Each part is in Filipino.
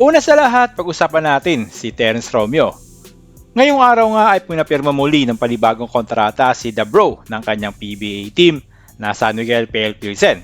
Una sa lahat, pag-usapan natin si Terence Romeo. Ngayong araw nga ay pinapirma muli ng panibagong kontrata si The Bro ng kanyang PBA team na San Miguel PL Pilsen.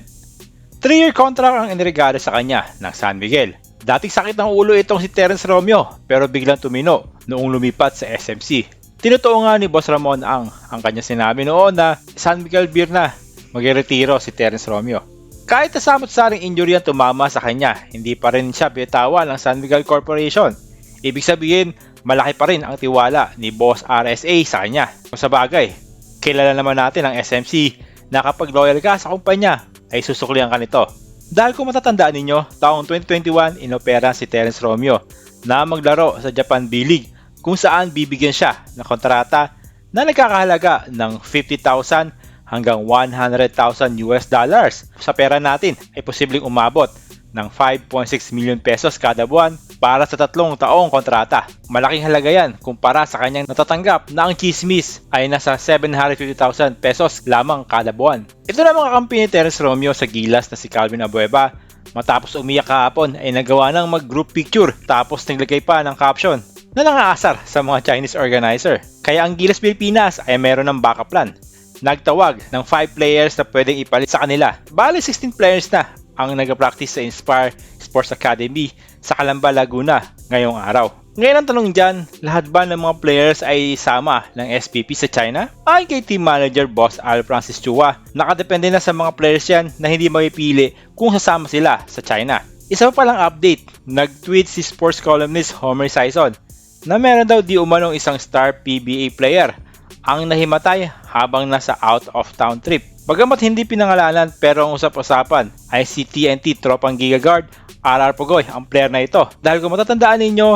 3-year contract ang iniregalo sa kanya ng San Miguel. Dating sakit ng ulo itong si Terence Romeo pero biglang tumino noong lumipat sa SMC. Tinutuo nga ni Boss Ramon ang ang kanya sinabi noon na San Miguel Beer na magre-retiro si Terence Romeo. Kahit nasamot saring injury ang tumama sa kanya, hindi pa rin siya bitawan ng San Miguel Corporation. Ibig sabihin, malaki pa rin ang tiwala ni Boss RSA sa kanya. Kung sa bagay, kilala naman natin ang SMC na kapag loyal ka sa kumpanya, ay susuklihan ka nito. Dahil kung matatandaan ninyo, taong 2021 inopera si Terence Romeo na maglaro sa Japan B-League kung saan bibigyan siya ng kontrata na nagkakahalaga ng 50,000 hanggang 100,000 US dollars. Sa pera natin ay posibleng umabot ng 5.6 million pesos kada buwan para sa tatlong taong kontrata. Malaking halaga yan kumpara sa kanyang natatanggap na ang chismis ay nasa 750,000 pesos lamang kada buwan. Ito na mga kampi ni Terence Romeo sa gilas na si Calvin Abueva matapos umiyak kahapon ay nagawa ng mag-group picture tapos naglagay pa ng caption na nangaasar sa mga Chinese organizer. Kaya ang Gilas Pilipinas ay meron ng backup plan nagtawag ng 5 players na pwedeng ipalit sa kanila. Bali 16 players na ang nag-practice sa Inspire Sports Academy sa Calamba, Laguna ngayong araw. Ngayon ang tanong dyan, lahat ba ng mga players ay sama ng SPP sa China? Ay kay team manager boss Al Francis Chua, nakadepende na sa mga players yan na hindi mapipili kung sasama sila sa China. Isa pa palang update, nag-tweet si sports columnist Homer Sison na meron daw di umanong isang star PBA player ang nahimatay habang nasa out of town trip. Bagamat hindi pinangalanan pero ang usap-usapan ay si TNT Tropang Gigaguard RR Pugoy ang player na ito. Dahil kung matatandaan ninyo,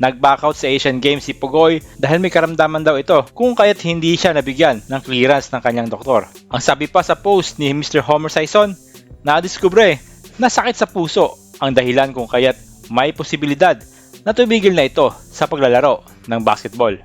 nag-backout sa Asian Games si Pugoy dahil may karamdaman daw ito kung kaya't hindi siya nabigyan ng clearance ng kanyang doktor. Ang sabi pa sa post ni Mr. Homer Sison, na-discover na sakit sa puso ang dahilan kung kaya't may posibilidad na tumigil na ito sa paglalaro ng basketball.